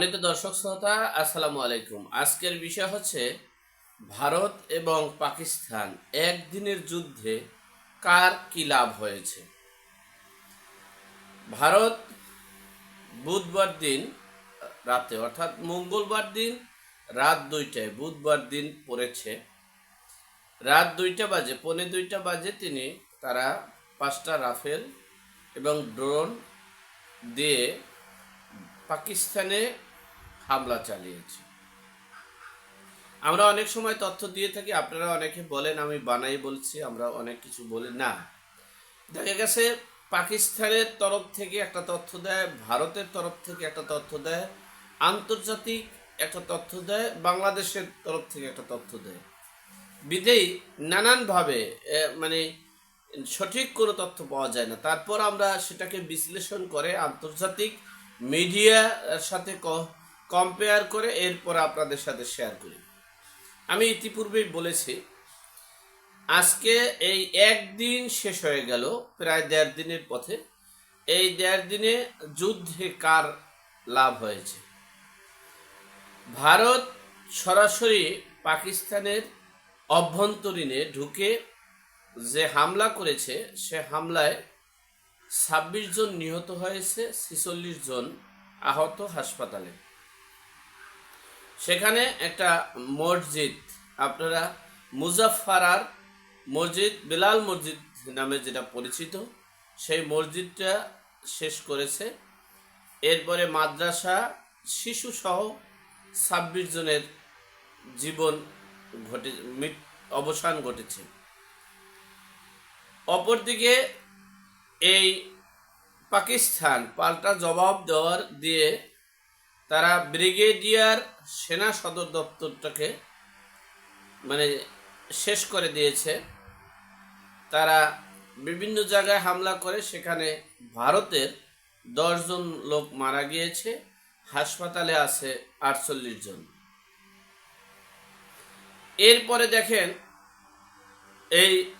সম্মানিত দর্শক শ্রোতা, আসসালামু আলাইকুম। আজকের বিষয় হচ্ছে ভারত এবং পাকিস্তান একদিনের যুদ্ধে কার কি লাভ হয়েছে? ভারত বুধবার দিন, রাতে, অর্থাৎ মঙ্গলবার দিন, রাত দুইটায় বুধবার দিন পড়েছে। রাত দুইটা বাজে, পৌনে দুইটা বাজে তিনি তারা পাঁচটা রাফেল এবং ড্রোন দিয়ে পাকিস্তানে হামলা চালিয়েছে। আমরা অনেক সময় তথ্য দিয়ে থাকি, আপনারা অনেকে বলেন, আমি বানাই বলছি, আমরা অনেক কিছু বলি না। দেখা গেছে, পাকিস্তানের তরফ থেকে একটা তথ্য দেয়, ভারতের তরফ থেকে একটা তথ্য দেয়, আন্তর্জাতিক একটা তথ্য দেয়, বাংলাদেশের তরফ থেকে একটা তথ্য দেয়। বিধেই নানানভাবে মানে সঠিক কোনো তথ্য পাওয়া যায় না। তারপর আমরা সেটাকে বিশ্লেষণ করে আন্তর্জাতিক মিডিয়ার সাথে কম্পেয়ার করে এরপর আপনাদের সাথে শেয়ার করি। আমি ইতিপূর্বেই বলেছি, আজকে এই একদিন শেষ হয়ে গেল, প্রায় দেড় দিনের পথে। এই দেড় দিনে যুদ্ধে কার লাভ হয়েছে? ভারত সরাসরি পাকিস্তানের অভ্যন্তরীণে ঢুকে যে হামলা করেছে, সে হামলায় ছাব্বিশ জন নিহত হয়েছে, ছিচল্লিশ জন আহত হাসপাতালে। সেখানে একটা মসজিদ, আপনারা মুজাফফারার মসজিদ, বেলাল মসজিদ নামে যেটা পরিচিত, সেই মসজিদটা শেষ করেছে। এরপরে মাদ্রাসা শিশুসহ ছাব্বিশ জনের জীবন ঘটে অবসান ঘটেছে। অপরদিকে এই পাকিস্তান পাল্টা জবাব দেওয়ার দিয়ে তারা ব্রিগেডিয়ার সেনা সদর দপ্তরটাকে মানে শেষ করে দিয়েছে। তারা বিভিন্ন জায়গায় হামলা করে, সেখানে ভারতের দশজন লোক মারা গিয়েছে, হাসপাতালে আছে আটচল্লিশ জন। এরপরে দেখেন, এই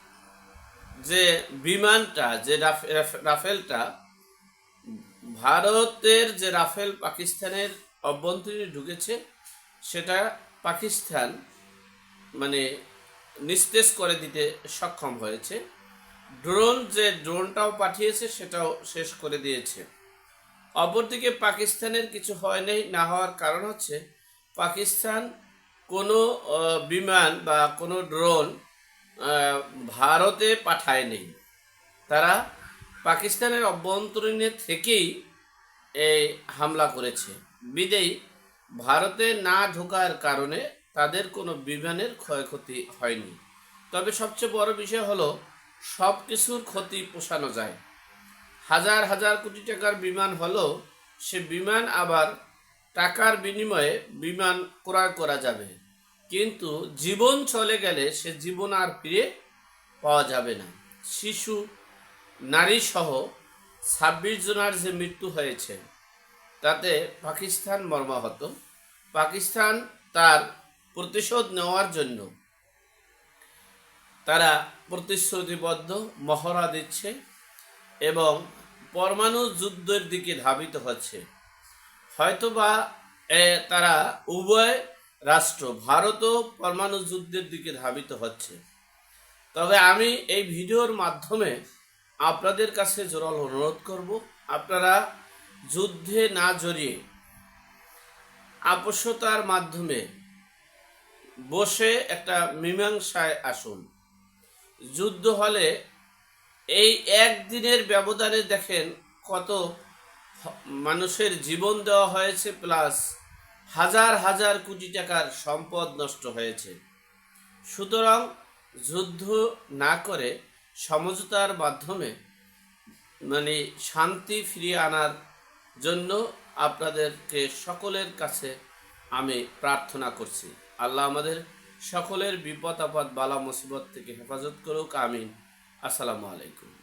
যে বিমানটা, যে রাফ- রাফ- রাফেলটা, ভারতের যে রাফেল পাকিস্তানের অভ্যন্তরীণে ঢুকেছে, সেটা পাকিস্তান মানে নিস্তেজ করে দিতে সক্ষম হয়েছে। ড্রোন যে ড্রোনটাও পাঠিয়েছে, সেটাও শেষ করে দিয়েছে। অপরদিকে পাকিস্তানের কিছু হয় নাই, না হওয়ার কারণ হচ্ছে পাকিস্তান কোনো বিমান বা কোনো ড্রোন ভারতে পাঠায়নি তারা পাকিস্তানের অভ্যন্তরীণে থেকেই এই হামলা করেছে। বিদেই ভারতে না ঢোকার কারণে তাদের কোনো বিমানের ক্ষয়ক্ষতি হয়নি। তবে সবচেয়ে বড় বিষয় হলো, সব কিছুর ক্ষতি পোষানো যায়। হাজার হাজার কোটি টাকার বিমান হলো সে বিমান আবার টাকার বিনিময়ে বিমান ক্রয় করা যাবে। কিন্তু জীবন চলে গেলে সে জীবন আর ফিরে পাওয়া যাবে না। শিশু নারী সহ ছাব্বিশ জনের যে মৃত্যু হয়েছে তাতে পাকিস্তান মর্মাহত। পাকিস্তান তার প্রতিশোধ নেওয়ার জন্য তারা প্রতিশ্রুতিবদ্ধ মহড়া দিচ্ছে এবং পরমাণু যুদ্ধের দিকে ধাবিত হচ্ছে। হয়তোবা তারা উভয় রাষ্ট্র ভারতও পরমাণু যুদ্ধের দিকে ধাবিত হচ্ছে। তবে আমি এই ভিডিওর মাধ্যমে আপনাদের কাছে জোরাল অনুরোধ করব, আপনারা যুদ্ধে না জড়িয়ে আপসতার মাধ্যমে বসে একটা মীমাংসায় আসুন। যুদ্ধ হলে এই একদিনের ব্যবধানে দেখেন কত মানুষের জীবন দেওয়া হয়েছে, প্লাস হাজার হাজার কোটি টাকার সম্পদ নষ্ট হয়েছে। সুতরাং যুদ্ধ না করে সমঝোতার মাধ্যমে মানে শান্তি ফিরিয়ে আনার জন্য আপনাদেরকে সকলের কাছে আমি প্রার্থনা করছি। আল্লাহ আমাদের সকলের বিপদ আপদ বালা মুসিবত থেকে হেফাজত করুক, আমিন। আসসালামু আলাইকুম।